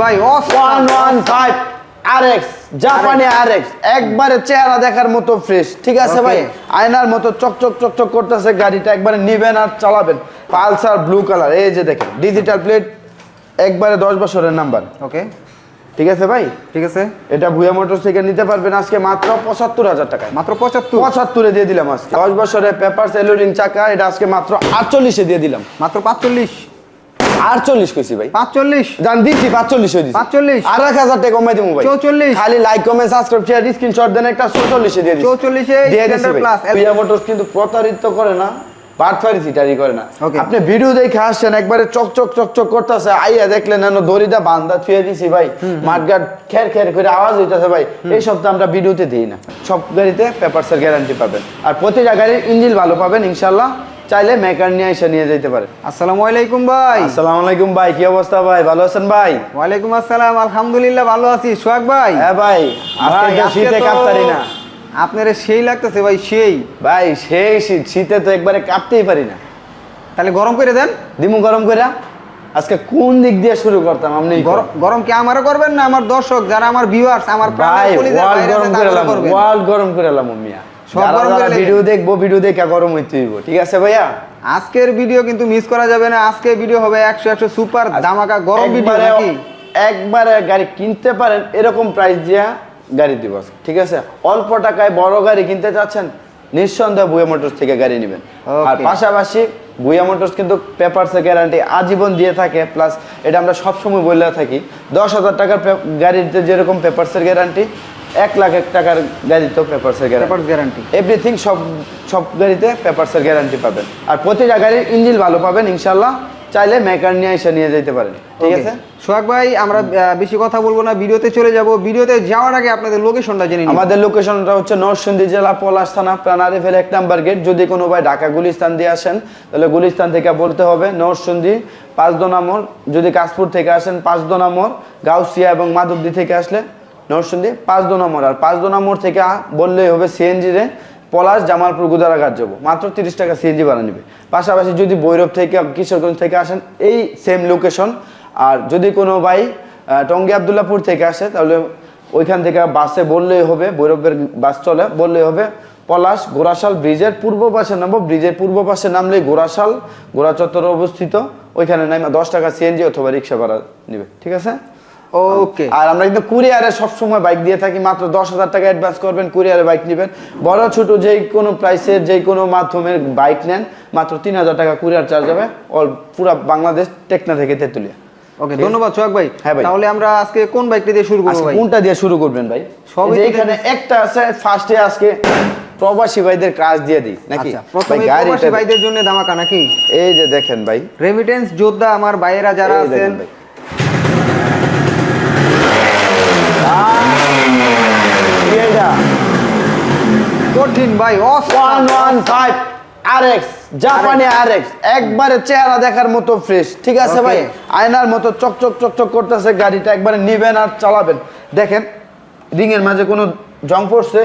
ভাই one one five জাপানি একবারে চেহারা দেখার মতো ফ্রেশ ঠিক আছে ভাই? আয়নার মতো চকচক চকচক করতেছে গাড়িটা একবারে নিবেন আর চালাবেন। পালসার ব্লু কালার এই যে দেখেন ডিজিটাল প্লেট একবারে দশ বছরের নাম্বার ওকে ঠিক আছে ভাই? ঠিক আছে। এটা ভুয়া থেকে নিতে পারবেন আজকে মাত্র পঁচাত্তর হাজার টাকায়। মাত্র পঁচাত্তর। পঁচাত্তরে দিয়ে দিলাম আজকে। দশ বছরের পেপার সেলুরিং চাকা এটা আজকে মাত্র আটচল্লিশে দিয়ে দিলাম। মাত্র পাঁচচল্লিশ। আটচল্লিশ কইছি ভাই। পাঁচচল্লিশ। জান দিচ্ছি পাঁচচল্লিশ হয়ে দিচ্ছি 45 আর এক হাজার টাকা কমাই দেবো ভাই। 44 খালি like comment subscribe share screenshot দেন একটা চৌচল্লিশে দিয়ে দিচ্ছি 44 এ দিয়ে দিচ্ছি Standard প্রিয়া মোটরস কিন্তু প্রতারিত করে না বাটফারি সিটারি করে না। আপনি ভিডিও দেখে আসছেন একবারে চকচক চকচক করতেছে। আইয়া দেখলেন না দড়িটা বান্ধা থুয়ে দিছি ভাই। মাঠঘাট খের খের করে আওয়াজ হইতেছে ভাই। এই সব তো আমরা ভিডিওতে দিই না। সব গাড়িতে পেপারসের গ্যারান্টি পাবেন। আর প্রতিটা গাড়ির ইঞ্জিন ভালো পাবেন ইনশাল্লাহ চাইলে মেকার নিয়ে এসে নিয়ে যেতে পারেন আসসালামু আলাইকুম ভাই। আসসালামু আলাইকুম ভাই কি অবস্থা ভাই? ভালো আছেন ভাই? ওয়ালাইকুম আসসালাম আলহামদুলিল্লাহ ভালো আছি। সোহাগ ভাই? হ্যাঁ ভাই আজকে শীতে কাঁপতারি না। আপনার সেই লাগতেছে ভাই সেই। ভাই সেই শীত শীতে তো একবারে কাঁপতেই পারি না। তাহলে গরম করে দেন। দিমু গরম করে আজকে কোন দিক দিয়ে শুরু করতাম আপনি গরম কি আমারও করবেন না আমার দর্শক যারা আমার ভিউয়ার্স আমার আছে গরম করে গরম করে মিয়া। সব যারা গরম যারা করে ভিডিও দেখব ভিডিও দেখে গরম হইতে হইব ঠিক আছে ভাইয়া? আজকের ভিডিও কিন্তু মিস করা যাবে না ভিডিও হবে একশো একশো সুপার ধামাকা গরম ভিডিও একবারে গাড়ি কিনতে পারেন এরকম প্রাইস দিয়া গাড়ি দিব ঠিক আছে? অল্প টাকায় বড় গাড়ি কিনতে চাচ্ছেন নিঃসন্দেহে বুয়া মোটরস থেকে গাড়ি নেবেন। আর পাশাপাশি বুয়া মোটরস কিন্তু পেপারসের গ্যারান্টি আজীবন দিয়ে থাকে প্লাস এটা আমরা সবসময় বলে থাকি দশ হাজার টাকার গাড়িতে যেরকম পেপারসের গ্যারান্টি এক লাখ এক টাকার গাড়িতেও পেপারসের গ্যারান্টি পেপারস গ্যারান্টি এভরিথিং সব সব গাড়িতে পেপারসের গ্যারান্টি পাবেন। আর প্রতিটা গাড়ির ইঞ্জিন ভালো পাবেন ইনশাল্লাহ চাইলে মেকার নিয়ে এসে নিয়ে যেতে পারেন। ঠিক আছে? সোহাগ ভাই আমরা বেশি কথা বলব না ভিডিওতে চলে যাব। ভিডিওতে যাওয়ার আগে আপনাদের লোকেশনটা জেনে আমাদের লোকেশনটা হচ্ছে নরসিংদী জেলা পলাশ থানা প্রাণারি ফেল এক নাম্বার গেট যদি কোনো ভাই ঢাকা গুলিস্তান দিয়ে আসেন তাহলে গুলিস্তান থেকে বলতে হবে নরসিংদী মোড়। যদি কাশপুর থেকে আসেন পাঁচদোনা মোড় গাউসিয়া এবং মাধবদী থেকে আসলে নরসিংদী পাঁচদোনা মোড় আর পাঁচদোনা মোড় থেকে আ- বললেই হবে সিএনজি রে পলাশ, জামালপুর গুদারাঘাট যাব মাত্র তিরিশ টাকা সিএনজি ভাড়া নেবে। পাশাপাশি যদি বৈরব থেকে, কিশোরগঞ্জ থেকে আসেন, এই সেম লোকেশন আর যদি কোনো ভাই টঙ্গী আবদুল্লাপুর থেকে আসে, তাহলে ওইখান থেকে বাসে বললেই হবে বৈরবের বাস চলে, বললেই হবে, পলাশ গোরাশাল ব্রিজের পূর্ব পাশে নামবো। ব্রিজের পূর্ব পাশে নামলেই গোরাশাল গোরা চত্বরে অবস্থিত। ওইখানে নামে দশ টাকা সিএনজি অথবা রিক্সা ভাড়া নেবে। ঠিক আছে? ওকে। আর আমরা কিন্তু কুরিয়ারে সবসময় বাইক দিয়ে থাকি মাত্র দশ হাজার টাকা অ্যাডভান্স করবেন কুরিয়ারে বাইক নেবেন। বড় ছোট যেই কোনো প্রাইসের যেই কোনো মাধ্যমের বাইক নেন মাত্র তিন হাজার টাকা কুরিয়ার চার্জ হবে অল পুরা বাংলাদেশ টেকনা থেকে তেতুলিয়া। ওকে ধন্যবাদ সোহাগ ভাই। হ্যাঁ ভাই। তাহলে আমরা আজকে কোন বাইকটি দিয়ে শুরু করব ভাই? কোনটা দিয়ে শুরু করবেন ভাই? যে এখানে একটা আছে ফার্স্টে আজকে প্রবাসী ভাইদের কাজ দিয়ে দিই নাকি? আচ্ছা প্রবাসী ভাইদের জন্য ধামাকা নাকি? এই যে দেখেন ভাই। রেমিটেন্স যোদ্ধা আমার ভাইয়েরা যারা আছেন দেখেন ভাই। কি এটা? কঠিন ভাই one one five R X জাপানি আর এক্স একবারে চেহারা দেখার মতো ফ্রেশ ঠিক আছে ভাই? আয়নার মতো চকচক চকচক করতেছে গাড়িটা একবারে নিবেন আর চালাবেন। দেখেন রিং এর মাঝে কোনো জং পড়ছে?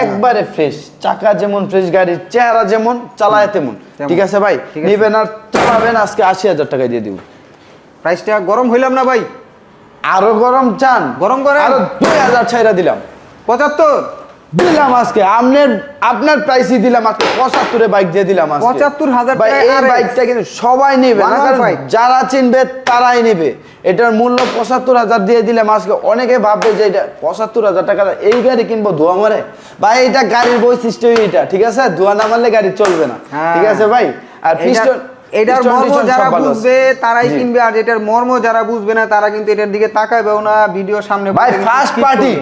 একবারে ফ্রেশ চাকা যেমন ফ্রেশ গাড়ির চেহারা যেমন চালায় তেমন। তেমন। ঠিক আছে ভাই? নিবেন আর চালাবেন আজকে আশি হাজার টাকা দিয়ে দিব। প্রাইসটা গরম হইলাম না ভাই? আরও গরম চান? গরম করে আরও দুই হাজার ছাইরা দিলাম। পঁচাত্তর? দিলাম আজকে। আপনার আপনার প্রাইসই দিলাম আজকে। পঁচাত্তরে বাইক দিয়ে দিলাম আজকে। 75,000 ভাই, এই বাইকটা কিন্তু সবাই নেবে না, কারণ 115 যারা চিনবে তারাই নেবে। এটার মূল্য পঁচাত্তর হাজার দিয়ে দিলাম আজকে। অনেকে ভাববে যে এটা পঁচাত্তর হাজার টাকা এই গাড়ি কিনবো ধোয়া মারে? ভাই এটা গাড়ির বৈশিষ্ট্যই এটা ঠিক আছে? ধোয়া না মারলে গাড়ি চলবে না। হ্যাঁ। ঠিক আছে ভাই? আর পিস্টন এটার মর্ম যারা। বুঝবে তারাই কিনবে আর এটার মর্ম যারা বুঝবে না তারা কিন্তু এটার দিকে তাকাবেও না ভিডিও সামনে ভাই ফার্স্ট পার্টি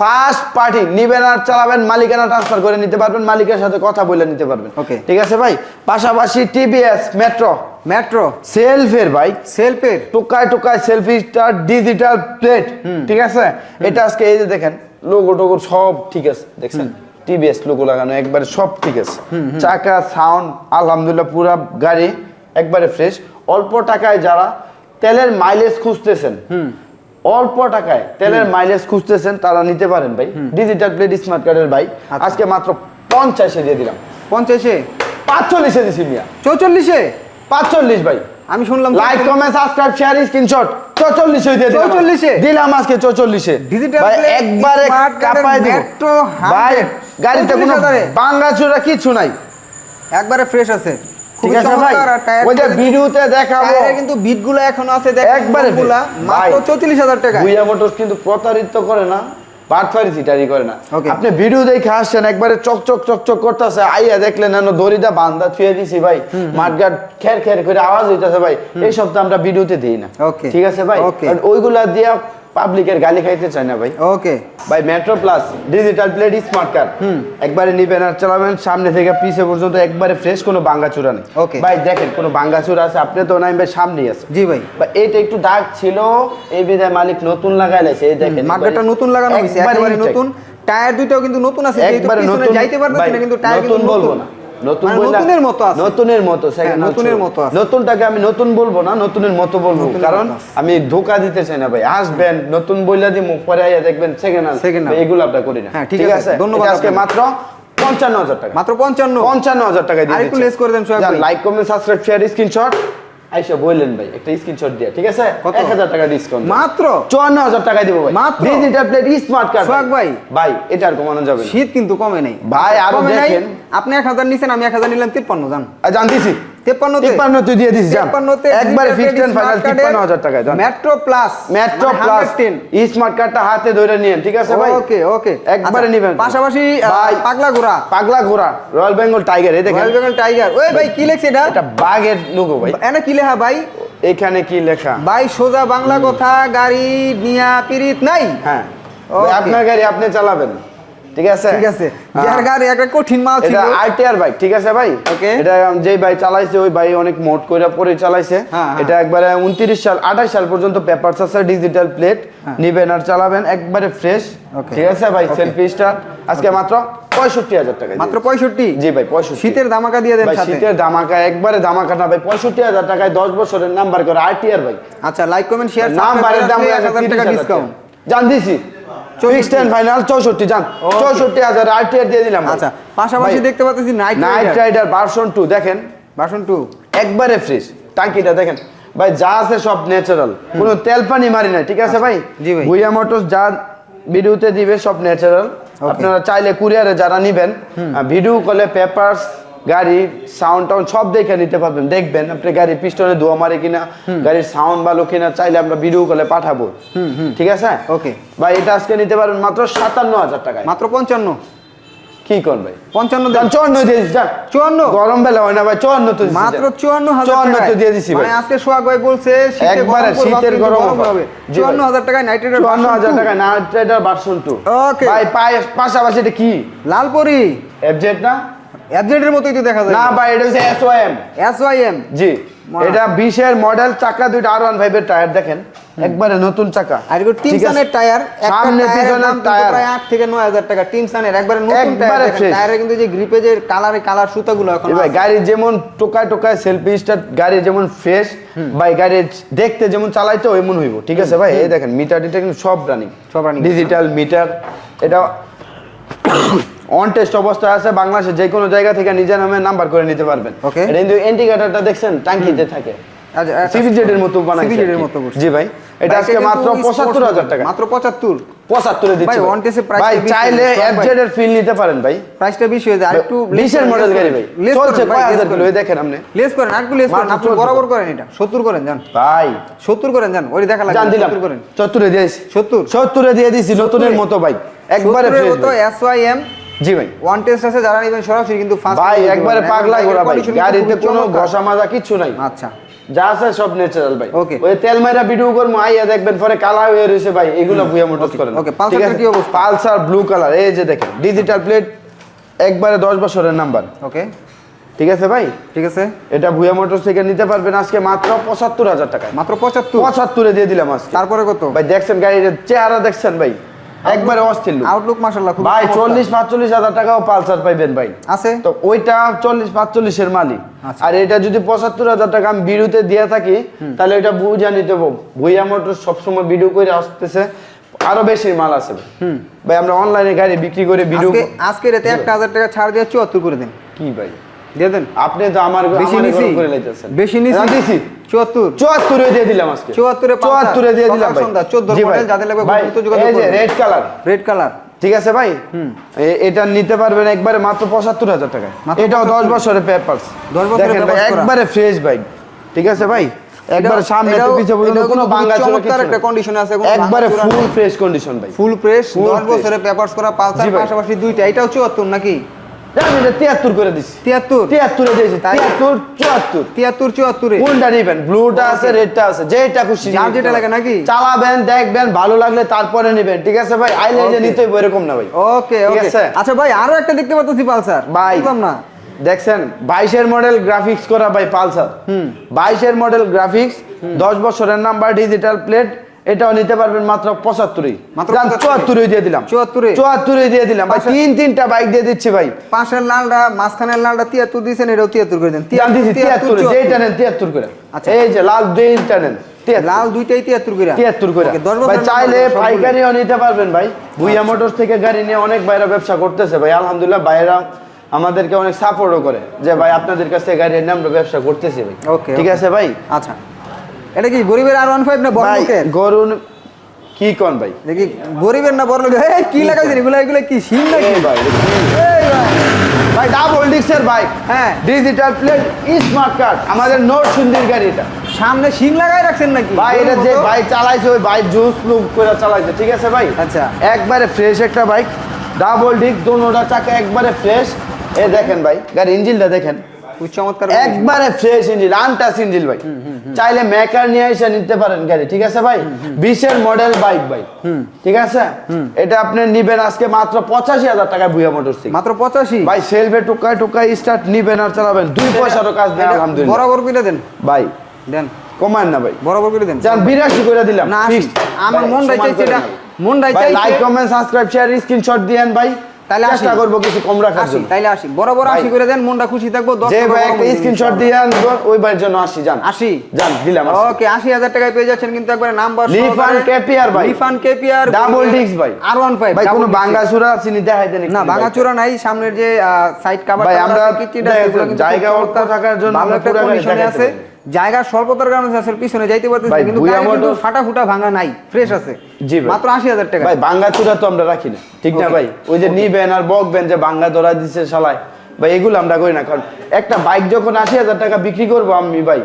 ফার্স্ট পার্টি নিবেন আর চালাবেন মালিকানা ট্রান্সফার করে নিতে পারবেন মালিকের সাথে কথা বলে নিতে পারবেন। Okay. ঠিক আছে ভাই? পাশাপাশি টিভিএস মেট্রো মেট্রো সেলফের ভাই। সেলফের টুকায় টুকায় সেলফি স্টার ডিজিটাল প্লেট ঠিক আছে? এটা আজকে এই যে দেখেন লোগো টোগো সব ঠিক আছে দেখছেন? টিভিএস লোগো লাগানো একবারে সব ঠিক আছে। চাকা সাউন্ড আলহামদুলিল্লাহ পুরা গাড়ি একবারে ফ্রেশ অল্প টাকায় যারা তেলের মাইলেজ খুঁজতেছেন অল্প টাকায় তেলের মাইলেজ খুঁজতেছেন তারা নিতে পারেন ভাই। ডিজিটাল প্লেট স্মার্ট কার্ডের বাইক আচ্ছা। আজকে মাত্র পঞ্চাশে দিয়ে দিলাম। পঞ্চাশে? পাঁচচল্লিশে দিছি মিয়া। চৌচল্লিশে? পাঁচচল্লিশ ভাই। আমি শুনলাম like comment subscribe share screenshot চৌচল্লিশে দিয়ে দিলাম। 44 এ? দিলাম আজকে চৌচল্লিশে। Digital ভাই plate, একবারে কাপায় দিব। ভাই 100, গাড়িতে কোনো 44,000 এ? কিছু নাই। একবারে ফ্রেশ আছে। ঠিক আছে ভাই ওই যে ভিডিওতে দেখাবো। কিন্তু বিটগুলো এখনও আছে দেখেন একবারে। মাত্র ভাই। চৌত্রিশ হাজার টাকা ভুইয়া মোটরস কিন্তু প্রতারিত করে না। বাটফারি সিটারি করে না। আপনি ভিডিও দেখে আসছেন একবারে চকচক চকচক করতেছে আইয়া দেখলেন না দড়িটা বান্ধা থুয়ে দিছি ভাই। মাঠঘাট খের খের করে আওয়াজ হইতাছে ভাই। এই সব তো আমরা ভিডিওতে দিই না। ঠিক আছে ভাই? ওইগুলা দিয়া পাবলিকের গালি খাইতে চায় না ভাই। ওকে। ভাই metro plus digital plate smart card একবারে নিবেন আর চালাবেন সামনে থেকে পিছে পর্যন্ত একবারে ফ্রেশ কোনো ভাঙ্গাচুরা নেই। Okay. ভাই দেখেন কোনো ভাঙ্গাচুরা আছে আপনি তো নাই ভাই সামনেই আছে। জি ভাই। বা এটা একটু দাগ ছিল এই বিধায় মালিক নতুন লাগাইছে এই দেখেন মার্কেটটা নতুন লাগানো হয়েছে একবারে নতুন। টায়ার দুইটাও কিন্তু নতুন আছে যেহেতু একবারে পিছনে নতুন যাইতে পারবে না কিন্তু টায়ার নতুন বলব না। নতুন মানে নতুনের মতো আছে। নতুনের মতো হ্যাঁ, নতুনের মতো আছে। নতুনটাকে আমি নতুন বলব না নতুনের মতো বলব। কারণ আমি ধোকা দিতে চাই না ভাই। আসবেন নতুন বইলা দিয়ে মুখ পরে আইয়া দেখবেন সেকেন্ড সেকেন্ড। এগুলো আপনার করি না। হ্যাঁ, ঠিক আছে, ধন্যবাদ আজকে মাত্র পঞ্চান্ন হাজার টাকা। মাত্র পঞ্চান্ন। পঞ্চান্ন হাজার টাকা দিয়ে like comment subscribe share screenshot আইসা বললেন ভাই একটা স্ক্রিনশট দিয়ে ঠিক আছে? এক হাজার টাকা ডিসকাউন্ট মাত্র? চুয়ান্ন হাজার টাকা দিব ভাই। মাত্র? Digital plate smart card Sohag ভাই। ভাই এটা আর কমানো যাবে শীত কিন্তু কমে নাই। ভাই, আরও দেখেন। আপনি এক হাজার নিছেন আমি এক হাজার নিলাম তিপ্পান্ন জান। জানতেছি। তেপ্পান্নতে। তিপ্পান্ন তুই দিয়ে দিস যান একবার ফিক্সড এন্ড ফাইনাল তিপ্পান্ন হাজার টাকায় metro plus metro plus smart কার্ডটা হাতে ধরে নিয়েন ঠিক আছে ভাই? ওকে ওকে একবারে নিবেন। পাশাপাশি পাগলা ঘোড়া। পাগলা ঘোড়া রয়্যাল বেঙ্গল টাইগার এই দেখেন। রয়্যাল বেঙ্গল টাইগার ওই ভাই কি লেখছে এটা? এটা বাঘের লোগো ভাই। এনে কি লেখা ভাই? এখানে কি লেখা? ভাই সোজা বাংলা কথা গাড়ি নিয়া পিরিত নাই? হ্যাঁ. আপনার গাড়ি আপনি চালাবেন। ঠিক আছে? ঠিক আছে। হ্যাঁ। যার গাড়ি একটা কঠিন মাল ছিল। এটা আরটিআর বাইক ঠিক আছে ভাই? Okay. এটা যেই ভাই চালাইছে ওই ভাই অনেক মোট করে পরে চালাইছে। হ্যাঁ, হ্যাঁ। এটা একবারে উনত্রিশ সাল আঠাশ সাল পর্যন্ত পেপারস আছে ডিজিটাল প্লেট নিবেন আর চালাবেন একবারে ফ্রেশ ঠিক আছে ভাই সেলফি স্টার আজকে মাত্র পঁয়ষট্টি হাজার টাকা মাত্র পঁয়ষট্টি? জি ভাই পঁয়ষট্টি। শীতের ধামাকা দিয়ে দেন শীতের দামাকা একবারে দামাকা না ভাই পঁয়ষট্টি হাজার টাকায় দশ বছরের নাম্বার করে আরটিআর ভাই। আচ্ছা লাইক কমেন্ট শেয়ার নাম্বারের দাম এক হাজার টাকা ডিসকাউন্ট জান দিছি ফিক্সড এন্ড ফাইনাল চৌষট্টি জান। হাজার আরটিআর দিয়ে দিলাম। আচ্ছা পাশাপাশি দেখতে পাচ্ছি knight knight rider version two দেখেন। ভার্সন টু একবারে ফ্রেশ টাঙ্কিটা দেখেন। ভাই যা আছে সব ন্যাচারাল কোনো তেল পানি মারি না ঠিক আছে ভাই? আচ্ছা, জি ভাই। ভুইয়া মোটরস যা ভিডিওতে দিবে সব ন্যাচারাল আপনারা চাইলে কুরিয়ারে যারা নিবেন ভিডিও কলে পেপারস গাড়ি সাউন্ড টাউন্ড সব দেখে নিতে পারবেন। দেখবেন আপনি গাড়ির পিস্টনে ধোয়া মারে কিনা গাড়ির সাউন্ড ভালো কিনা চাইলে আমরা ভিডিও কলে পাঠাবো। ঠিক আছে? ওকে ভাই এটা আজকে নিতে পারবেন মাত্র সাতান্ন হাজার টাকায়। মাত্র পঞ্চান্ন। কি কর ভাই? পঞ্চান্ন যান, চুয়ান্ন দিয়ে দিস যান। চুয়ান্ন। গরম বেলা হয় না ভাই চুয়ান্ন তো মাত্র চুয়ান্ন হাজার চুয়ান্ন তো দিয়ে দিছি ভাই। মানে আজকে সোহাগ ভাই বলছে একবারে শীতের গরম হবে। চুয়ান্ন হাজার টাকায় নাইট রাইডার চুয়ান্ন হাজার টাকা knight rider version two Okay. ভাই পাশাপাশি এটা কি? লালপরি। এফজেড না? অ্যাবজেটের মতোই তো দেখা যায়। না ভাই এটা হচ্ছে SOM S Y M G. এটা বিশের মডেল চাকা দুইটা আর ওয়ান ফাইভের টায়ার দেখেন। একবারে নতুন চাকা। আর আছে? টিমসানের টায়ার সামনে পিছনের টায়ার প্রায় আট থেকে নয় হাজার টাকা। টিমসানের একবারে নতুন টায়ার টায়ারে কিন্তু যে গ্রিপে যে কালারে কালার সুতাগুলো এখন ভাই। গাড়ি যেমন টোকায় টোকায় সেলফি স্টার গাড়ি যেমন ফ্রেশ ভাই গাড়ি দেখতে যেমন চালাইতে এমন হইব। ঠিক আছে ভাই? এই দেখেন মিটার কিন্তু সব রানিং সব running। ডিজিটাল মিটার এটা অন টেস্ট অবস্থায় আছে বাংলাদেশে যে কোনো জায়গা থেকে নিজের নামে নাম্বার করে নিতে পারবেন. এটা কিন্তু ইন্ডিকেটরটা দেখছেন টাঙ্কিতে থাকে। আচ্ছা, আচ্ছা, এর মতো বানাইছে এর মতো জি ভাই এটা আজকে মাত্র sports পঁচাত্তর হাজার mode, টাকা। মাত্র পঁচাত্তর। পঁচাত্তরে দিচ্ছি ভাই, on test ভাই চাইলে। এফজেড এর ফিল নিতে পারেন ভাই। প্রাইসটা বেশি হয়ে যায়। আর একটু বিশের মডেল গাড়ি ভাই। চলছে কয় হাজার কিলো এই দেখেন আপনি। লেস করেন আর একটু লেস করেন। আপনি বরাবর করেন এটা। সত্তর করেন যান ভাই। সত্তর করেন যান ওই দেখা লাগে জান দিলাম। সত্তর করেন। চত্তুরে দিয়েছি সত্তর। সত্তরে দিয়ে দিছি নতুনের মতো ভাই। একবারে ফ্রেশ মতো এস ওয়াই এম জি ভাই। ওয়ান টেস্ট আছে যারা নেবেন সরাসরি কিন্তু ফার্স্ট ভাই একবারে পাগলা ঘোরা ভাই গাড়িতে কোনো ঘষা মাজা কিচ্ছু নাই। আচ্ছা। যা আছে সব ন্যাচারাল ভাই। Okay. ওই তেল মাইরা ভিডিও করব আইয়া দেখবেন পরে কালা হয়ে রয়েছে ভাই এগুলো ভুয়া মোটরস করেন okay, পালসারটার কি অবস্থা? পালসার ব্লু কালার এই যে দেখেন ডিজিটাল প্লেট একবারে দশ বছরের নাম্বার ওকে ঠিক আছে ভাই? ঠিক আছে। এটা ভুয়া মোটরস থেকে নিতে পারবেন আজকে মাত্র পঁচাত্তর হাজার টাকা মাত্র পঁচাত্তর? পঁচাত্তরে দিয়ে দিলাম আজকে। তারপরে কত? ভাই দেখছেন গাড়ির চেহারা দেখছেন ভাই? একবারে অস্থির। আউটলুক মাশাআল্লাহ খুব ভাই চল্লিশ পাঁচচল্লিশ হাজার টাকাও পালসার পাইবেন ভাই। আছে। তো ওইটা চল্লিশ পাঁচচল্লিশের মালিক। আচ্ছা। আর এটা যদি পঁচাত্তর হাজার টাকা আমি বিরুতে দিয়ে থাকি তাহলে এটা বুঝা নিতে ভুইয়া মোটর সবসময় ভিডিও করে আসতেছে। আরও বেশি মাল আছে ভাই। ভাই আমরা অনলাইনে গাড়ি বিক্রি করে ভিডিও আজকে আজকে রাতে একটা হাজার টাকা ছাড় দিয়ে চুয়াত্তর করে দেন। কি ভাই? দিয়ে দেন। আপনি তো আমার বেশি নিছি। করে লাইতেছেন। বেশি নিছি। না, দিছি চুয়াত্তর। চুয়াত্তরে দিয়ে দিলাম আজকে। 74 এ পাঁচটা। চুয়াত্তরে দিয়ে দিলাম ভাই। 14 মডেল, যাদের লাগবে ভাই, দ্রুত যোগাযোগ এই যে রেড কালার রেড কালার ঠিক আছে ভাই? এটা নিতে পারবেন একবারে মাত্র পঁচাত্তর হাজার টাকায়। এটাও দশ বছরের পেপারস 10 বছরের করা। একবারে ফ্রেশ বাইক ঠিক আছে ভাই? একবারে সামনে একটু পিছে কোনো চমৎকার একটা কন্ডিশন আছে একবারে ফুল ফ্রেশ কন্ডিশন ভাই। ফুল Full 10 বছরের পেপারস করা পালসার পাশাপাশি দুইটা। এটাও 74 নাকি? তিয়াত্তর করে দিচ্ছি 73 তিয়াত্তরে দিয়েছি। তিয়াত্তর চুয়াত্তর। 73 74 কোনটা নিবেন? ব্লুটা আছে রেডটা আছে যেটা খুশি যেটা লাগে নাকি? চালাবেন দেখবেন ভালো লাগলে তারপরে নেবেন ঠিক আছে ভাই? নিতে হইব এরকম না ভাই। ওকে ওকে আচ্ছা ভাই আরও একটা দেখতে পাচ্ছি পালসার। ভাই না। দেখছেন বাইশের মডেল গ্রাফিক্স করা ভাই পালসার। বাইশের মডেল গ্রাফিক্স দশ বছরের নাম্বার ডিজিটাল প্লেট এটাও নিতে পারবেন মাত্র পঁচাত্তরই। মাত্র যান, 75 চুয়াত্তরই দিয়ে দিলাম। 74 এ? চুয়াত্তরই দিয়ে দিলাম। ভাই তিন তিনটা বাইক দিয়ে দিচ্ছি ভাই। পাশের লালটা মাঝখানের লালটা 73 দিয়েছেন এটাও 73 করে দেন। জান দিছি 73, তিয়াত্তর যেটা নেন তিয়াত্তর করে। আচ্ছা। এই যে লাল দুইটা নেন লাল দুইটাই 73 করে। তিয়াত্তর করে। ওকে, 10 ভাই বছরের চাইলে পাইকারিও নিতে পারবেন ভাই। ভুইয়া মোটরস থেকে গাড়ি নিয়ে অনেক বাইরে ব্যবসা করতেছে ভাই। আলহামদুলিল্লাহ বাইরা আমাদেরকে অনেক সাপোর্টও করে যে ভাই আপনাদের কাছে গাড়ি নিয়ে আমরা ব্যবসা করতেছি ভাই। ঠিক আছে ভাই? আচ্ছা। এটা কি গরিবের আর ওয়ান ফাইভ না বড় লোকের? গরুন কি কোন ভাই? দেখি গরিবের না বড় লোকের? কি লাগাইছেন এগুলো? এগুলো কি সিং নাকি? ভাই ভাই। ভাই। ডাবল ডিক্সের বাইক হ্যাঁ। ডিজিটাল প্লেট স্মার্ট কার্ড আমাদের নোট সুন্দর গাড়ি এটা। সামনে শিং লাগাই রাখছেন নাকি? ভাই এটা যে? বাইক চালাইছে ওই বাইক জুস লুক করে চালাইছে ঠিক আছে ভাই? আচ্ছা। একবারে ফ্রেশ একটা বাইক ডাবল ডিক দোনোটা চাকা একবারে ফ্রেশ এ দেখেন ভাই গাড়ি ইঞ্জিনটা দেখেন। খুব চমৎকার একবারে ফ্রেশ ইঞ্জিন আনটাস ইঞ্জিন ভাই। চাইলে মেকার নিয়ে এসে নিতে পারেন গাড়ি ঠিক আছে ভাই? বিশের মডেল বাইক ভাই। ঠিক আছে? এটা আপনি নিবেন আজকে মাত্র পঁচাশি হাজার টাকায় বুয়া মোটর মাত্র পঁচাশি? ভাই সেলফে টুকায় টুকায় স্টার্ট নিবেন আর চালাবেন। দুই পয়সারও কাজ আলহামদুলিল্লাহ। বরাবর করে দেন। ভাই দেন। কমান না ভাই। বরাবর করে দেন। যান বিরাশি করে দিলাম। আমার মন এটা। মন ভাই like comment subscribe share screenshot দিয়েন ভাই। তাহলে চেষ্টা। করব কিছু কম রাখার জন্য। তাইলে আসি। আসি করে দেন মনটা খুশি থাকব যে ভাই একটা স্ক্রিনশট দিয়ে ওই ভাইয়ের জন্য আসি যান। আসি। যান দিলাম ওকে আশি হাজার টাকায় পেয়ে যাচ্ছেন কিন্তু একবার নাম্বার লিফান কেপিআর ভাই। লিফান কেপিআর ডাবল ডিস্ক ভাই। আর ওয়ান ফাইভ ভাই কোনো সুরা চিনি দেখাই দেন না ভাঙাচোরা নাই সামনের যে সাইড কাভার ভাই, আমরা জায়গা অল্প থাকার জন্য আমরা পুরো আছে। পারি। জায়গা স্বল্পতার কারণে আসলে পিছনে যাইতে পারতেছি কিন্তু গাড়ি কিন্তু ফাটা ফুটা ভাঙা নাই ফ্রেশ আছে। জি। মাত্র আশি হাজার টাকা। ভাই ভাঙ্গা চুরা তো আমরা রাখি না। ঠিক না ভাই? ওই যে নিবেন আর বকবেন যে ভাঙ্গা ধরা দিছে শালায়। ভাই এগুলো আমরা করি না। কারণ একটা বাইক যখন আশি হাজার টাকা বিক্রি করব আমি ভাই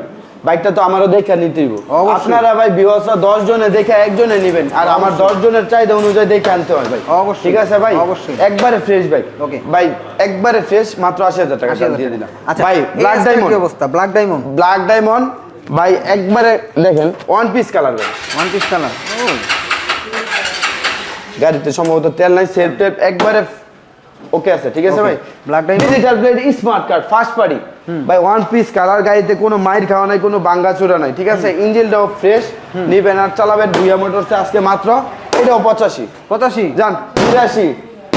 বাইকটা তো আমারও দেখে নিতে হইব আপনারা ভাই বিহসা দশ জনে দেখে একজনে নিবেন আর আমার দশ জনের চাহিদা অনুযায়ী দেখে আনতে হয় ভাই। অবশ্যই। ঠিক আছে ভাই? অবশ্যই। একবারে ফ্রেশ বাইক Okay. ভাই একবারে ফ্রেশ মাত্র আশি হাজার টাকা দিয়ে দিলাম। আচ্ছা ভাই ব্ল্যাক ডায়মন্ড অবস্থা? ব্ল্যাক ডায়মন্ড ব্ল্যাক ডায়মন্ড ভাই একবারে দেখেন ওয়ান পিস কালার ভাই। ওয়ান পিস কালার গাড়িতে সম্ভবত তেল নাই সেলফ টেপ একবারে ওকে আছে ঠিক আছে ভাই? Black diamond? Digital plate smart card first party ভাই ওয়ান পিস কালার গাড়িতে কোনো মাইর খাওয়া নাই কোনো বাঙ্গা চোরা নাই ঠিক আছে? ইঞ্জিনটাও ফ্রেশ নিবেন আর চালাবেন ভুইয়া মোটরসে আজকে মাত্র। এটাও পঁচাশি। পঁচাশি? যান বিরাশি।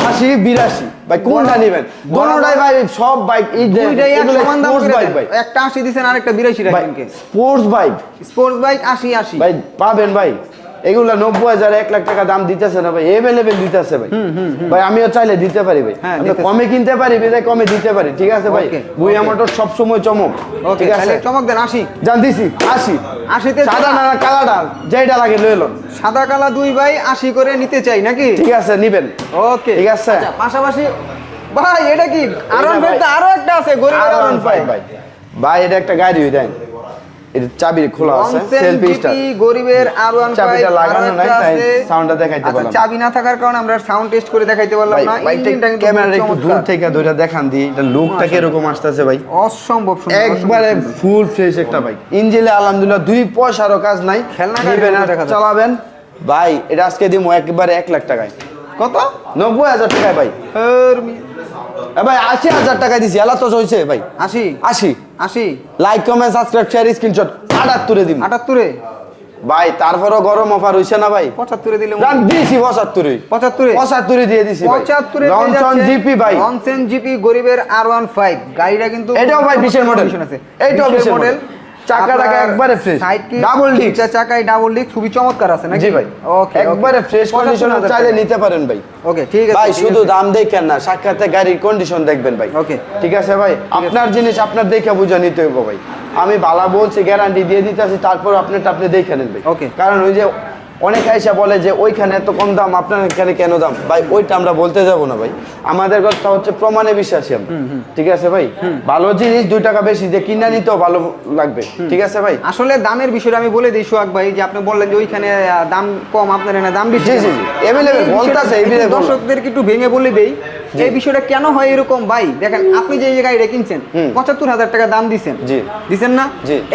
আশি বিরাশি। ভাই কোনটা নিবেন? বরাবর- ভাই সব বাইক বাইক ভাই। একটা আশি দিছেন আরেকটা বিরাশি স্পোর্টস বাইক স্পোর্টস বাইক আশি আশি। ভাই পাবেন ভাই। এগুলা নব্বই হাজার এক লাখ টাকা দাম দিতেছে না ভাই এভেলেবেল দিতেছে ভাই। ভাই আমিও চাইলে দিতে পারি ভাই। হ্যাঁ। কমে কিনতে পারি ভাই কমে দিতে পারি ঠিক আছে ভাই? Okay. মোটর সবসময় চমক ঠিক আছে? চমক দেন আশি। জান দিছি আশি। আশিতে সাদা না কালাটা যেটা লাগে লয়ে লন। সাদা কালা দুই ভাই আশি করে নিতে চাই নাকি? ঠিক আছে নিবেন। ওকে ঠিক আছে। আচ্ছা, পাশাপাশি ভাই এটা কি? আরন ফাইভ ভাই- আরও একটা আছে গরিবের আর আর ফাইভ ভাই। ভাই এটা একটা গাড়ি হই দেন। এটা চাবি খোলা আছে সেলফি স্টার গরিবের আর ওয়ান চাবিটা লাগানো নাই, তাই soundটা দেখাইতে আচ্ছা পারলাম। চাবি না থাকার কারণে আমরা সাউন্ড টেস্ট করে দেখাইতে পারলাম না। ইঞ্জিনটা ক্যামেরা একটু দূর। থেকে ধরে দেখান দি এটা লুকটা কীরকম আসতেছে ভাই। অসম্ভব সুন্দর একবারে ফুল ফ্রেশ একটা বাইক ইঞ্জিনে আলহামদুলিল্লাহ দুই পয়সারও কাজ নাই। খেলনা। চালাবেন। ভাই এটা আজকে দিব একবারে এক লাখ টাকায়। কত? নব্বই হাজার টাকায় ভাই। ভাই আশি হাজার টাকা দিছি এলা তো হয়েছে ভাই। আশি? আশি। আশি? Like comment subscribe share screenshot আটাত্তরে দিন আটাত্তরে? ভাই তারপরও গরম অফার হইছে না ভাই? পঁচাত্তরে দিলে রান দিছি পঁচাত্তরে। পঁচাত্তরে? পঁচাত্তরে দিয়ে দিছি ভাই। পঁচাত্তরে লঞ্চন জিপি ভাই। লঞ্চন জিপি গরিবের আর ওয়ান ফাইভ গাড়িটা কিন্তু এটাও ভাই বিশের মডেল আছে। এইটাও বিশের মডেল চাকা টাকা একবারে ফ্রেশ ডাবল ডিস্ক চাকায় ডাবল ডিস্ক খুবই চমৎকার আছে নাকি? জি ভাই। ওকে একবারে ফ্রেশ কন্ডিশন চাইলে নিতে পারেন ভাই। ওকে ঠিক আছে ভাই শুধু দাম দেখেন না সাক্ষাতে গাড়ির কন্ডিশন দেখবেন ভাই। ওকে ঠিক আছে ভাই? আপনার জিনিস আপনার দেখে বুঝে নিতে হবে ভাই। আমি বালা বলছি গ্যারান্টি দিয়ে দিতেছি তারপর আপনারটা আপনি দেখে নেন ভাই। ওকে কারণ ওই যে অনেক আয়সা বলে যে ওইখানে এত কম দাম আপনার এখানে কেন দাম? ভাই ওইটা আমরা বলতে যাব না ভাই। আমাদের কথা হচ্ছে প্রমাণে বিশ্বাসী আমরা। ঠিক আছে ভাই? ভালো জিনিস দুই টাকা বেশি যে কিনা নিতেও ভালো লাগবে। ঠিক আছে ভাই? আসলে দামের বিষয়টা আমি বলে দিই সোহাগ ভাই যে আপনি বললেন যে ওইখানে দাম কম আপনার এখানে দাম বেশি জি, জি, বলতাছে। দর্শকদেরকে একটু ভেঙে বলে দেই এই বিষয়টা কেন হয় এরকম ভাই দেখেন আপনি যে এই গাড়িটা কিনছেন পঁচাত্তর হাজার টাকা দাম দিচ্ছেন জি। দিচ্ছেন না।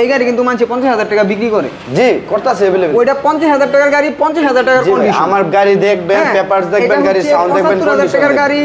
এই গাড়ি কিন্তু মানুষ পঞ্চাশ হাজার টাকা বিক্রি করে জি করতেছে ওইটা পঞ্চাশ হাজার টাকার গাড়ি পঞ্চাশ হাজার টাকার। আমার গাড়ি দেখবেন পেপার দেখবেন গাড়ি সাউন্ড দেখবেন 75,000 টাকার। গাড়ি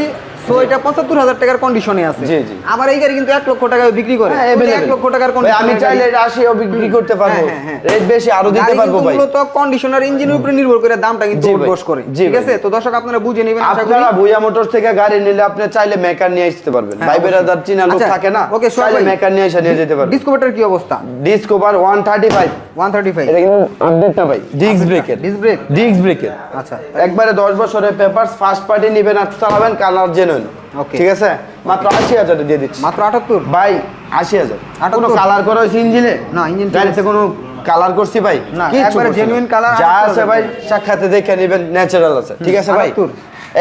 সো এটা পঁচাত্তর হাজার টাকার কন্ডিশনে আছে। জি, জি। আবার এই গাড়ি কিন্তু এক লক্ষ টাকায় বিক্রি করে। হ্যাঁ, এক লক্ষ টাকার কন্ডিশন আমি চাইলে এটা আশিও বিক্রি করতে পারব। হ্যাঁ, হ্যাঁ, হ্যাঁ। রেট বেশি আরও দিতে পারব ভাই। মূলত কন্ডিশনার ইঞ্জিনের উপরে নির্ভর করে দামটা কিন্তু উঠবস করে। ঠিক আছে? তো দর্শক আপনারা বুঝে নেবেন আশা করি আপনারা ভুইয়া মোটরস থেকে গাড়ি নিলে আপনি চাইলে মেকার নিয়ে আসতে পারবেন। ভাই বেরাদার চিনা লোক আচ্ছা, থাকে না ওকে চাইলে মেকার নিয়ে এসে নিয়ে যেতে পারবেন। ডিসকভারটার কি অবস্থা? Discover one thirty five. 135 এটা কিন্তু আপডেটটা ভাই। ডিস্ক ব্রেকের। Disc brake. ডিস্ক ব্রেকের। আচ্ছা। একবারে দশ বছরের পেপার ফার্স্ট পার্টি নিবেন আর চালাবেন কালার জেনুইন. ঠিক আছে? মাত্র আশি হাজারে দিয়ে দিচ্ছি। মাত্র 78 ভাই আশি হাজার। আটাত্তর। কোনো কালার করা হয়েছে ইঞ্জিনে? না, ঠিক গাড়িতে কোনো কালার করছি ভাই? না, একবারে করছি না। genuine colour, যা আছে ভাই সাক্ষাতে দেখে নেবেন ন্যাচারাল আছে। ঠিক আছে ভাই?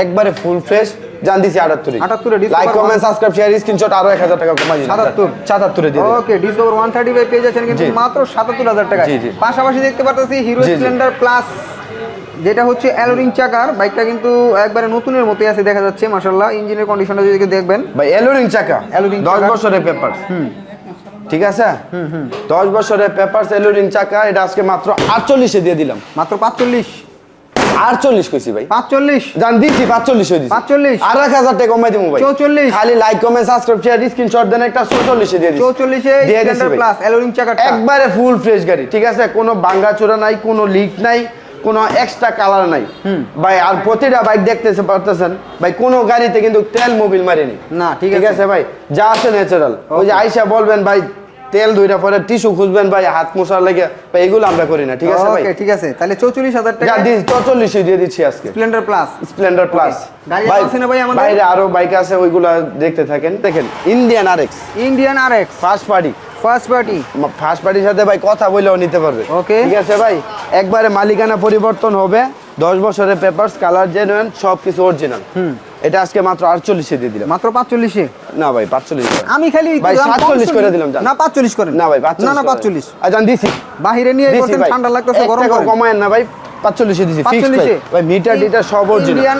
একবারে ফুল ফ্রেশ জান দিছি আটাত্তরে 78 এ discover like comment subscribe share screenshot আরও এক হাজার টাকা কমাই দিন। 77 সাতাত্তরে দিয়ে দিন। ওকে ডিসকভার 135 পেয়ে যাচ্ছেন কিন্তু। মাত্র 77000 টাকা। পাশাপাশি দেখতে পারতেছি হিরো। স্প্লেন্ডার প্লাস যেটা হচ্ছে অ্যালোরিং চাকার বাইকটা কিন্তু একবারে নতুনের মতোই আছে দেখা যাচ্ছে মাশাআল্লাহ। ইঞ্জিনের কন্ডিশনটা যদি দেখবেন। ভাই এলোরিং চাকা। দশ চাকা। বছরের পেপার ঠিক আছে? হুম হুম। দশ বছরের পেপার এলোরিং চাকা এটা আজকে মাত্র আটচল্লিশে দিয়ে দিলাম। মাত্র 45 আটচল্লিশ কইছি ভাই। 45 জান দিচ্ছি পাঁচচল্লিশ হয়ে দিচ্ছি 45 আর এক হাজার টাকা কমাই দিব ভাই। 44 খালি like comment subscribe share screenshot দেন একটা চৌচল্লিশে দিয়ে দিচ্ছি 44 এ দিয়ে দিছি প্লাস অ্যালোরিং চাকাটা একবারে ফুল ফ্রেশ গাড়ি ঠিক আছে? কোনো ভাঙ্গা চোরা নাই কোনো লিক নাই। কোনো এক্সট্রা কালার নাই। ভাই আর প্রতিটা বাইক দেখতেছে পারতেছেন? ভাই কোনো গাড়িতে কিন্তু তেল মোবিল মারেনি। না ঠিক আছে। ভাই যা আছে ন্যাচারাল ওই যে আইসা বলবেন ভাই তেল দুইটা পরে টিস্যু খুঁজবেন ভাই হাত মোছার লেগে ভাই এগুলো আমরা করি না ঠিক আছে ভাই? ঠিক আছে। তাহলে 44000 যা টাকা দিস চল্লিশে দিয়ে দিচ্ছি আজকে। স্প্লেন্ডার প্লাস স্প্লেন্ডার প্লাস গাড়ি আছে না ভাই আমাদের? বাইরে আরও বাইক আছে ওইগুলা দেখতে থাকেন। দেখেন Indian RX Indian RX first party first party first পার্টির সাথে ভাই কথা বলেও নিতে পারবে। Okay. ঠিক আছে ভাই? একবারে মালিকানা পরিবর্তন হবে। দশ বছরের পেপারস কালার জেনুইন সব কিছু অরিজিনাল এটা আজকে মাত্র আটচল্লিশে দিয়ে দিলাম। মাত্র 45 এ না ভাই পাঁচচল্লিশ আমি খালি ভাই, 47 করে দিলাম, না 45 করেন। না ভাই না না 45 আচ্ছা দিছি। বাহিরে নিয়ে ঠান্ডা লাগতেছে গরম কমায়েন না ভাই। পাঁচচল্লিশে দিছি ফিক্স ভাই মিটার টিটার সব অরিজিনাল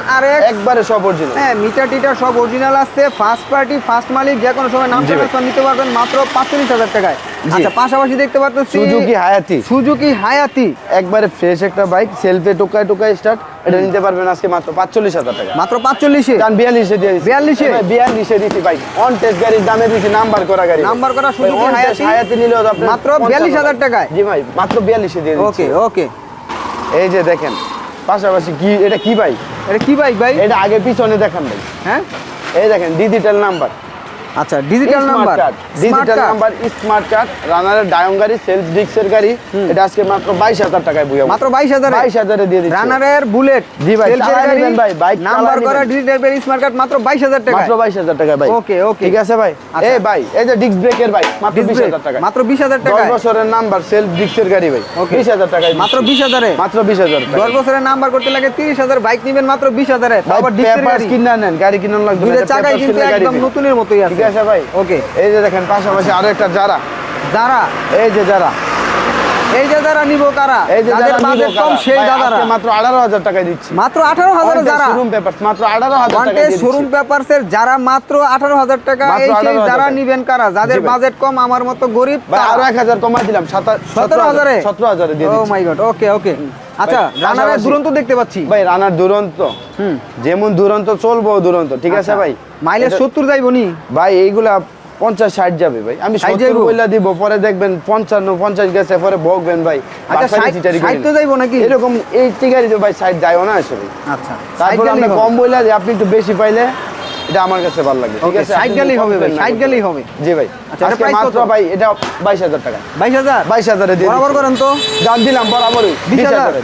একবারে সব অরিজিনাল হ্যাঁ মিটার টিটার সব অরিজিনাল আছে ফার্স্ট পার্টি ফার্স্ট মালিক যে কোনো সময় নাম ট্রান্সফার নিতে পারবেন মাত্র 45000 টাকায়। আচ্ছা পাশাপাশি দেখতে পাচ্ছি সুজুকি হায়াতি সুজুকি হায়াতি একবারে ফ্রেশ একটা বাইক সেলফে টোকায় টোকায় স্টার্ট এটা নিতে পারবেন আজকে মাত্র পাঁচচল্লিশ হাজার টাকা। মাত্র 45 এ কারণ বিয়াল্লিশে দিয়ে 42 এ? ভাই, বিয়াল্লিশে দিচ্ছি ভাই অন টেস্ট গাড়ির দামে দিচ্ছি নাম্বার করা গাড়ি। নাম্বার করা সুজুকি হায়াতি হায়াতি আপনার মাত্র 50 42,000 টাকায়? জি ভাই মাত্র বিয়াল্লিশে দিয়ে ওকে ওকে এই যে দেখেন পাশাপাশি কি এটা কি বাইক এটা কি বাইক ভাই? এটা আগে পিছনে দেখান ভাই। হ্যাঁ? এই দেখেন ডিজিটাল নাম্বার আচ্ছা digital number digital number smart card রানারের ডায়ং গাড়ি সেলফ ডিক্সের গাড়ি এটা আজকে মাত্র বাইশ হাজার টাকায় বুঝে মাত্র 22000 বাইশ হাজারে দিয়ে দিচ্ছি। রানারের বুলেট জি ভাই, চালায় নিবেন ভাই, বাইক নাম্বার করা ডিজিটাল বের স্মার্ট কার্ড মাত্র 22000 টাকা মাত্র বাইশ হাজার টাকা ভাই। ওকে, ওকে। ঠিক আছে ভাই? আচ্ছা। এই ভাই এই যে ডিস্ক ব্রেকের ভাই মাত্র বিশ হাজার টাকা মাত্র 20000 দশ টাকা বছরের নাম্বার সেলফ ডিক্সের গাড়ি ভাই। ওকে। বিশ হাজার টাকায় মাত্র 20000 এ মাত্র বিশ হাজার টাকা 10 বছরের নাম্বার করতে লাগে 30000 বাইক নেবেন মাত্র 20000 এ আবার ডিক্সের গাড়ি। কিনা নেন গাড়ি কিনুন লাগবে দুইটা চাকাই কিন্তু একদম নতুনের মতোই আছে। ঠিক আছে ভাই ওকে। এই যে দেখেন পাশাপাশি আরও একটা যারা। যারা? এই যে যারা। এই যে যারা নিব কারা? এই যে যাদের বাজেট কম সেই দাদারা মাত্র আঠারো হাজার টাকায় দিচ্ছি। মাত্র 18000 যারা? শোরুম পেপার মাত্র আঠারো হাজার টাকা ওয়ান্টেড শোরুম পেপারসের যারা মাত্র 18000 টাকা এই সেই যারা নিবেন কারা? যাদের বাজেট কম আমার মতো গরিব ভাই আরও এক হাজার কমাই দিলাম সতেরো হাজারে সতেরো হাজারে দিয়ে ও মাই গড ওকে ওকে আচ্ছা রানারের দুরন্ত দেখতে পাচ্ছি। ভাই রানার দুরন্ত। হুম। যেমন দুরন্ত চলবো দুরন্ত ঠিক আছে আচ্ছা। ভাই? মাইলেজ এটা- 70 যাইবো নি? ভাই এইগুলা পঞ্চাশ ষাট যাবে ভাই। আমি 60 সত্তর বইলা দিব পরে দেখবেন পঞ্চান্ন পঞ্চাশ গেছে পরে বকবেন ভাই। আচ্ছা বাটপারি 60 চিটারি করেন। 60 তো যাইবো নাকি? এরকম এই টিকারি তো ভাই সাইড যাইও না আসলে। আচ্ছা তারপরে 60 আমরা কম বইলা দিই আপনি একটু বেশি পাইলে এটা আমার কাছে ভালো লাগে ঠিক আছে? আপনি গেলেই হবে ভাই, করবেন। গেলেই হবে। জি ভাই। আচ্ছা, মাত্র কত? ভাই এটা বাইশ হাজার টাকা। বাইশ হাজার? বাইশ হাজারে দিয়ে বরাবর করেন তো। দাম দিলাম বিশ হাজারে?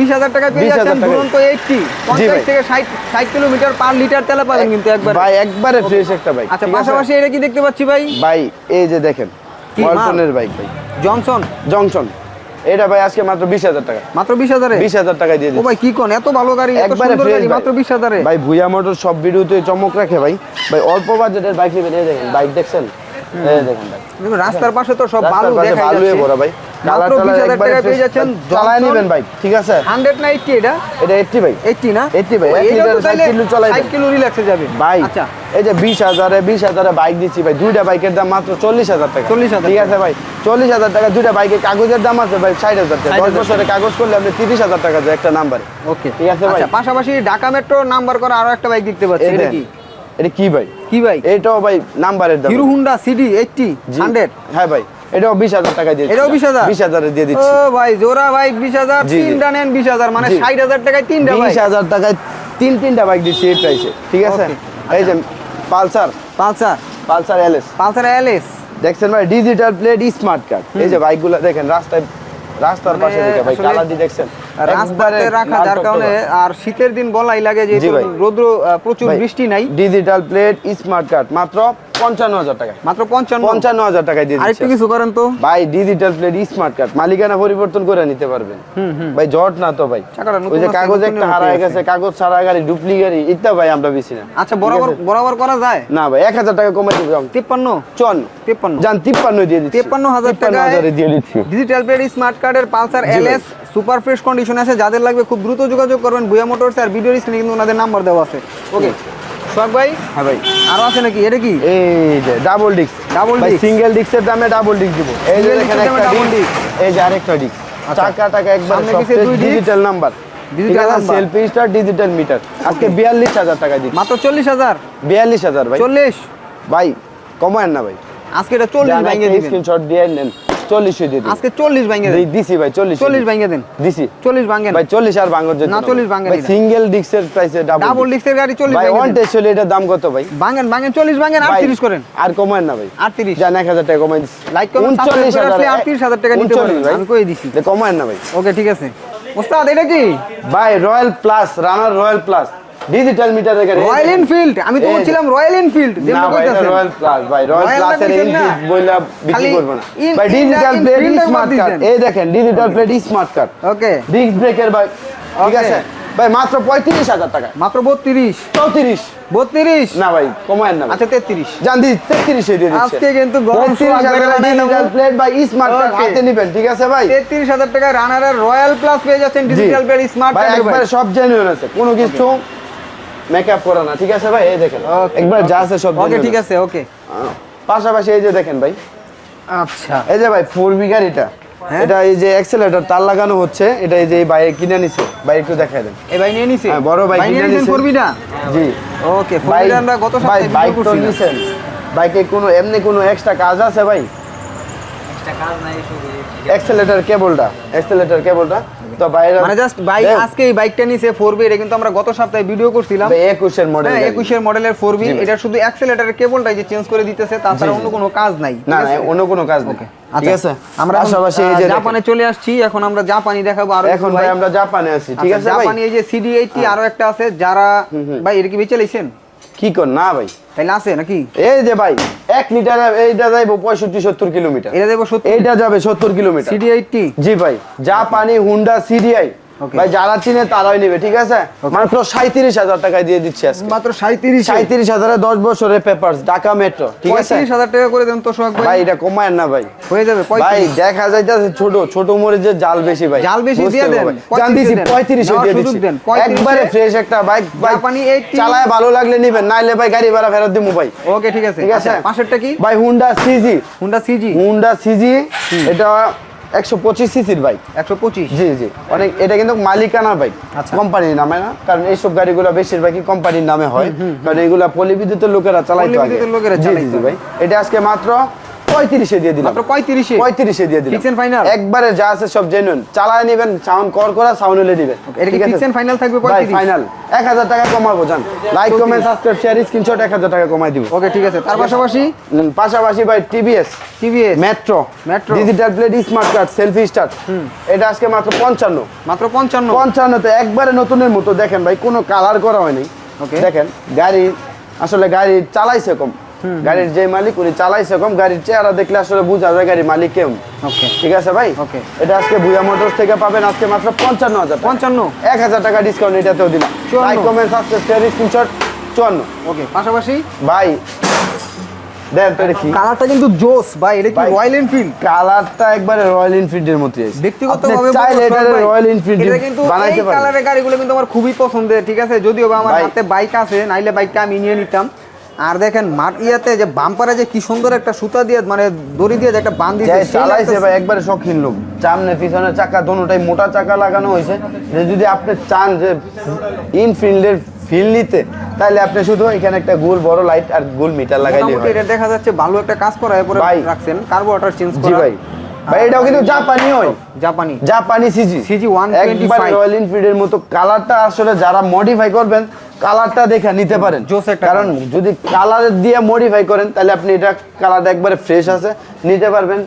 বিশ হাজার টাকা পেয়ে যাচ্ছেন দুরন্ত এইটটি জি পঞ্চাশ ভাই। থেকে ষাট ষাট কিলোমিটার পার লিটার তেলে পাবেন কিন্তু একবার। ভাই একবারে ফ্রেশ একটা বাইক আচ্ছা পাশাপাশি এটা কি দেখতে পাচ্ছি ভাই? ভাই এই যে দেখেন ওয়ালটনের বাইক ভাই। জনসন জংশন এটা ভাই আজকে মাত্র বিশ হাজার টাকা। মাত্র বিশ হাজারে? বিশ হাজার টাকায় দিয়ে ও ভাই কি কোন? এত ভালো গাড়ি এত একবারে সুন্দর গাড়ি মাত্র বিশ হাজারে? ভাই ভুয়া মোটর সব ভিডিওতে চমক রাখে ভাই। ভাই অল্প বাজেটের বাইক নেবেন এই দেখেন বাইক দেখছেন? এই দেখুন, রাস্তার পাশে তো সব বালু পাশে দেখা যাচ্ছে। ভরা ভাই। মাত্র হাজার টাকা পেয়ে যাচ্ছেন চালায় নেবেন বাইক ঠিক আছে? হান্ড্রেড না এইটটি এটা? এটা এইটটি ভাই। এইটটি না? 80 ভাই, ও, এক এইটাও তো লিটারে ষাট তাইলে কিলো চালাইবেন। ষাট কিলো রিল্যাক্সে যাবে। ভাই আচ্ছা। এই যে বিশ হাজারে বিশ হাজারে বাইক দিচ্ছি ভাই। দুইটা বাইকের দাম মাত্র চল্লিশ হাজার টাকা। 40,000 ঠিক আছে ভাই? চল্লিশ হাজার টাকা দুইটা বাইকের কাগজের দাম আছে ভাই ষাট হাজার টাকা। 60,000 দশ বছরের কাগজ করলে আপনি তিরিশ হাজার টাকা যায় একটা নাম্বারে ওকে ঠিক আছে ভাই? আচ্ছা পাশাপাশি ঢাকা মেট্রো নাম্বার করা আরও একটা বাইক দেখতে পাচ্ছি। এটা কি? এটা কি ভাই? কি বাইক এটাও ভাই নাম্বারের দাম। Hero Honda CD eighty G. Hundred হ্যাঁ ভাই এটাও বিশ হাজার টাকা দিয়ে এটাও 20,000? বিশ হাজারে? দিয়ে দিচ্ছি। ও ভাই জোড়া বাইক বিশ হাজার জি, জি। তিনটা নেন বিশ হাজার মানে জি। ষাট হাজার টাকায় তিনটা বিশ হাজার টাকায় তিন তিনটা বাইক দিচ্ছি এই প্রাইসে ঠিক আছে? এই যে Pulsar. Pulsar. Pulsar LS. Pulsar LS. দেখছেন ভাই ডিজিটাল প্লেট স্মার্ট কার্ড। এই যে বাইকগুলো দেখেন রাস্তায় রাস্তার মানে পাশে দেখে ভাই দিয়ে দেখছেন। রাস্তাতে রাখা যার কারণে আর শীতের দিন বলাই লাগে যে। রৌদ্র প্রচুর বৃষ্টি নাই। ডিজিটাল প্লেট স্মার্ট কার্ড মাত্র পঞ্চান্ন হাজার টাকা। মাত্র পঞ্চান্ন? পঞ্চান্ন হাজার টাকায় দিয়ে দিচ্ছি। কিছু করেন তো। ভাই ডিজিটাল প্লেট স্মার্ট কার্ড মালিকানা পরিবর্তন করে নিতে পারবেন। ভাই জট না তো ভাই। ওই যে কাগজ একটা হারায় গেছে। কাগজ ছাড়া গাড়ি ডুপ্লি গাড়ি ইত্যা ভাই আমরা বেশি না। আচ্ছা বরাবর বরাবর করা যায়? না ভাই এক হাজার টাকা কমাই দিবি। তিপ্পান্ন? চুয়ান্ন। তিপ্পান্ন। যান তিপ্পান্ন দিয়ে দিচ্ছি। 53,000 তিপ্পান্ন টাকায়- হাজারে দিয়ে দিচ্ছি। ডিজিটাল প্লেট স্মার্ট কার্ডের পালসার জি ভাই। এলএস সুপার ফ্রেশ কন্ডিশন আছে। যাদের লাগবে খুব দ্রুত যোগাযোগ করবেন। বুয়া মোটরস আর ভিডিও স্ক্রিনে কিন্তু ওনাদের নাম্বার দেওয়া আছে। ওকে সোহাগ ভাই? হ্যাঁ ভাই। আরও আছে নাকি? এটা কি? এই যে ডাবল ডিস্ক ভাই disc। সিঙ্গেল ডিস্কের দামে ডাবল ডিস্ক দিব। এই যে দামে একটা ডিস্ক এই যে আরেকটা ডিস্ক আচ্ছা। চাকা টাকা একবার digital number number। Selfie star digital meter আজকে বিয়াল্লিশ হাজার টাকা দিচ্ছি। মাত্র চল্লিশ হাজার? বিয়াল্লিশ হাজার ভাই। চল্লিশ? ভাই কমায়েন না ভাই। আজকে এটা চল্লিশ দিবেন। স্ক্রিনশট দিয়ে নেন। চল্লিশে দিয়ে দিন। আজকে চল্লিশ ভাঙে দেন। দিছি ভাই চল্লিশ চল্লিশ ভাঙে দেন। দিছি। চল্লিশ ভাঙেন। ভাই চল্লিশ আর ভাঙর জন্য না, 40 ভাঙেন ভাই সিঙ্গেল ডিস্কের প্রাইসে ডাবল ডাবল ডিস্কের গাড়ি চল্লিশ ভাই ওয়ান টেস্ট হলে এটার দাম কত ভাই? ভাঙেন ভাঙেন চল্লিশ ভাঙেন ভাই, আটত্রিশ করেন। আর কমায়েন না ভাই। আটত্রিশ। জান এক হাজার টাকা কমাই দিচ্ছি লাইক করুন উনচল্লিশ হাজার আটত্রিশ হাজার টাকা নিতে পারেন। আমি কয়ে দিছি? যে কমায়েন না ভাই। ওকে ঠিক আছে। ওস্তাদ এটা কি? ভাই royal plus Runner royal plus digital মিটারের গাড়ি। রয়্যাল এনফিল্ড আমি তো বলছিলাম রয়্যাল এনফিল্ড না ভাই রয়্যাল প্লাস ভাই রয়্যাল প্লাসের দিছেন না? বইলা বিক্রি করব না। ভাই ডিজিটাল প্লেট স্মার্ট কার্ড এই দেখেন digital plate smart card okay disc ব্রেকের ভাই। ঠিক আছে? ভাই মাত্র পঁয়ত্রিশ হাজার টাকা। মাত্র বত্রিশ। চৌত্রিশ। বত্রিশ? না ভাই কমায়েন না আচ্ছা তেত্রিশ। জান দি তেত্রিশে দিয়ে দিচ্ছে। আজকে কিন্তু ডিজিটাল প্লেট ভাই স্মার্ট কার্ড হাতে নেবেন ঠিক আছে ভাই? তেত্রিশ হাজার টাকা রানারের রয়্যাল প্লাস পেয়ে যাচ্ছেন ডিজিটাল প্লেট স্মার্ট ভাই একবারে সব জেনুইন আছে কোনো কিছু মেকআপ করা না ঠিক আছে ভাই? এই দেখেন। একবার যা আছে সব ওকে ঠিক আছে ওকে পাশাপাশি এই যে দেখেন ভাই। আচ্ছা। এই যে ভাই ফোর বি গাড়িটা? এটা এই যে অ্যাক্সেলেটর তার লাগানো হচ্ছে। এটা এই যে বাইরে কিনে নিছে। ভাই একটু দেখাই দেন। এই ভাই নিয়ে নিছে? হ্যাঁ, বড় ভাই কিনে নিছে। করবি না জি। ওকে ভাই ফোরবিটা আমরা গত সপ্তাহে বাইক তো নিছেন। বাইকে কোনো এমনি কোনো এক্সট্রা কাজ আছে ভাই? এক্সট্রা কাজ নাই শুধু অ্যাক্সেলেটর কেবলটা অ্যাক্সেলেটর কেবলটা তো বাইরে মানে জাস্ট বাইক আজকে এই বাইকটা নিছে ফোরবি এটা কিন্তু আমরা গত সপ্তাহে ভিডিও করছিলাম। ভাই একুশের মডেল হ্যাঁ একুশের মডেলের ফোর বি জি ভাই। এটা শুধু অ্যাক্সেলেটারের কেবলটাই যে চেঞ্জ করে দিতেছে তাছাড়া। অন্য কোনো কাজ নাই না অন্য কোনো কাজ নেই। ঠিক আচ্ছা, আছে? আমরা পাশাপাশি এই যে জাপানে চলে আসছি এখন আমরা জাপানি দেখাবো আরও এখন ভাই আমরা জাপানে আছি ঠিক আচ্ছা, আছে ভাই? জাপানি এই যে সিডি এইটটি আরও একটা আছে যারা ভাই এটা কি বেঁচে লাইছেন? কি কর না ভাই। তাইলে আছে নাকি? এই যে ভাই এক লিটার এইটা যাইবো পঁয়ষট্টি সত্তর কিলোমিটার। এটা দেবো এইটা যাবে সত্তর কিলোমিটার। সিডি এইটটি জি ভাই জাপানি হুন্ডা সিডিআই. ভাই যারা চিনে তারাই নেবে ঠিক আছে? মাত্র সাঁত্রিশ হাজার টাকায় দিয়ে দিচ্ছি মাত্র সাঁত্রিশ সাঁত্রিশ হাজারে দশ বছরের পেপার ঢাকা মেট্রো ঠিক আছে? পঁয়ত্রিশ হাজার টাকা করে দেন তো সোহাগ ভাই। এটা কমায় না ভাই। হয়ে যাবে ভাই দেখা যাইতেছে ছোট ছোট মরিচের জাল বেশি ভাই। জাল বেশি দিয়ে দেন, হবে। 35 জান দিছি পঁয়ত্রিশে দিয়ে দিচ্ছি। একবারে ফ্রেশ একটা বাইক জাপানি 80 চালায় ভালো লাগলে নিবেন নাইলে ভাই গাড়ি ভাড়া ফেরত দিমু ভাই। ওকে ঠিক আছে। ঠিক আছে? আচ্ছা, পাশেরটা কি? ভাই Honda CG Honda CG Honda CG এটা একশো পঁচিশ সিসির বাইক একশো পঁচিশ? জি জি। অনেক এটা কিন্তু মালিকানার বাইক আচ্ছা। কোম্পানির নামে না? কারণ এইসব গাড়িগুলো বেশিরভাগই কোম্পানির নামে হয়। কারণ এগুলা পলিবিদ্যুতের লোকেরা চালাইতে লোকেরা জি জি ভাই। এটা আজকে মাত্র পঁয়ত্রিশে দিয়ে দিলাম। মাত্র দিয়ে দিলাম। Final? একবারে যা আছে সব জেনুইন চালায় নেবেন সাউন্ড কর করা সাউন্ড হলে দিবেন। এটা কি final থাকবে ভাই 35? ফাইনাল এক হাজার টাকা কমাবো জান। Like comment subscribe share screenshot এক হাজার টাকা কমাই দিব। ওকে ঠিক আছে। তার পাশাপাশি? পাশাপাশি ভাই TVS TVS Metro Metro। Digital plate smart card selfie start এটা আজকে মাত্র পঞ্চান্ন। মাত্র পঞ্চান্ন। পঞ্চান্নতে একবারে নতুনের মতো। দেখেন ভাই কোনো কালার করা হয়নি। Okay. দেখেন গাড়ি আসলে গাড়ি চালাইছে কম। গাড়ির যে মালিক উনি চালাইছে কম গাড়ির চেহারা দেখলে আসলে বোঝা যায় গাড়ির মালিক কেউ। ওকে। ঠিক আছে ভাই. এটা আজকে ভুয়া মোটরস থেকে পাবেন আজকে মাত্র পঞ্চান্ন হাজার পঞ্চান্ন? এক হাজার টাকা ডিসকাউন্ট এটাতেও দিলাম। লাইক কমেন্ট সাবস্ক্রাইব স্ক্রিনশট চুয়ান্ন। ওকে পাশাপাশি? ভাই কালারটা কিন্তু জোস ভাই এটা কি রয়্যাল এনফিল্ড কালারটা একবারে রয়্যাল এনফিল্ডের মতোই আছে। ব্যক্তিগতভাবে চাইলে এটা রয়্যাল এনফিল্ড এটা কিন্তু এই কালারের গাড়িগুলো কিন্তু আমার খুবই পছন্দের ঠিক আছে? যদিও আমার। হাতে বাইক আছে নাইলে বাইকটা আমি নিয়ে নিতাম। আর দেখেন ইয়াতে যে বাম্পারে যে কি সুন্দর একটা সুতা দিয়ে মানে দড়ি দিয়ে যে একটা বান যে দিয়েছে চালাইছে ভাই একবারে শখিন লোক। সামনে পিছনে চাকা দোনোটাই মোটা চাকা লাগানো হয়েছে। যে যদি আপনি চান যে ইনফিল্ডের ফিল নিতে তাহলে আপনি শুধু এখানে একটা গোল বড় লাইট আর গোল মিটার লাগাইলে মোটামুটি এটা দেখা যাচ্ছে ভালো একটা কাজ করা এরপরে। রাখছেন। কার্বোরেটর চেঞ্জ করা জি ভাই। ভাই এটাও কিন্তু জাপানি হয় জাপানি। জাপানি সিজি। CG 125 একবার রয়্যাল এনফিল্ডের মতো কালারটা আসলে যারা মডিফাই করবেন কালারটা দেখে নিতে পারেন। কারণ যদি কালার দিয়ে মডিফাই করেন তাহলে আপনি এটা কালারটা একবারে ফ্রেশ আছে নিতে পারবেন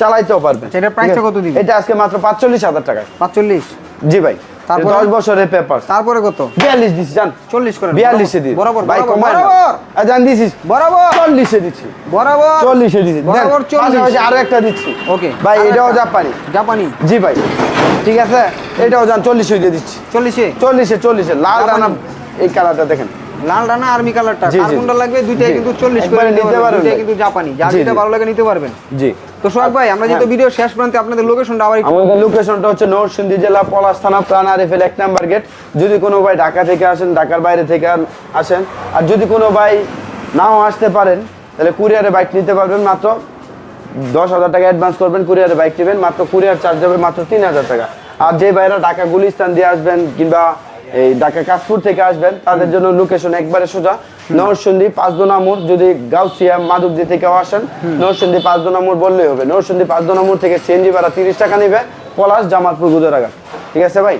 চালাইতেও পারবেন। এটার price টা ঠিক আছে? কত দিবেন? এটা আজকে মাত্র পাঁচচল্লিশ হাজার টাকায়। পাঁচচল্লিশ? জি ভাই তারপরে? দশ বছরের পেপার তারপরে কত? বিয়াল্লিশ দিচ্ছি জান। চল্লিশ করে বিয়াল্লিশে দিই বরাবর ভাই কমায় না। আর জান দিছিস? বরাবর! চল্লিশে দিচ্ছি। বরাবর! চল্লিশে দিচ্ছি। দেন, বরাবর চল্লিশ। পাশাপাশি আরও একটা দিচ্ছি। ওকে। ভাই এটাও জাপানি। জাপানি? জি ভাই। ঠিক আছে? এটাও যান চল্লিশে দিয়ে দিচ্ছি। চল্লিশে? চল্লিশে চল্লিশে। লাল জাপানি। এই কালারটা দেখেন। লাল রানা আর্মি কালারটা। কার্বনটা লাগবে দুইটাই কিন্তু চল্লিশ করে নিতে পারবেন। দুইটাই কিন্তু জাপানি। জি, যেটা ভালো লাগে নিতে পারবেন। জি। তো সোহাগ ভাই আমরা যেহেতু হ্যাঁ। ভিডিও শেষ প্রান্তে আপনাদের লোকেশনটা আবার একটু আমাদের লোকেশনটা হচ্ছে নরসিংদী জেলা পলাশ থানা প্রাণ আরিফেল এক নাম্বার গেট যদি কোনো ভাই ঢাকা থেকে আসেন ঢাকার বাইরে থেকে আসেন। আর যদি কোনো ভাই নাও আসতে পারেন তাহলে কুরিয়ারে বাইক নিতে পারবেন মাত্র দশ হাজার টাকা অ্যাডভান্স করবেন কুরিয়ারে বাইক নেবেন। মাত্র কুরিয়ার চার্জ যাবে মাত্র তিন হাজার টাকা। আর যে ভাইরা ঢাকা গুলিস্তান দিয়ে আসবেন কিংবা এই ঢাকা কাশপুর থেকে আসবেন, তাদের জন্য লোকেশন একবারে সোজা। নরসন্ধি পাঁচ দোনামোর যদি গাউসিয়া মাধবদী থেকে আসেন নরসন্ধি পাঁচ দোনামোর বললেই হবে। নরসন্ধি পাঁচ দোনামোর থেকে সিএনজি ভাড়া তিরিশ টাকা নেবে, পলাশ জামালপুর গুদরাঘাট ঠিক আছে ভাই?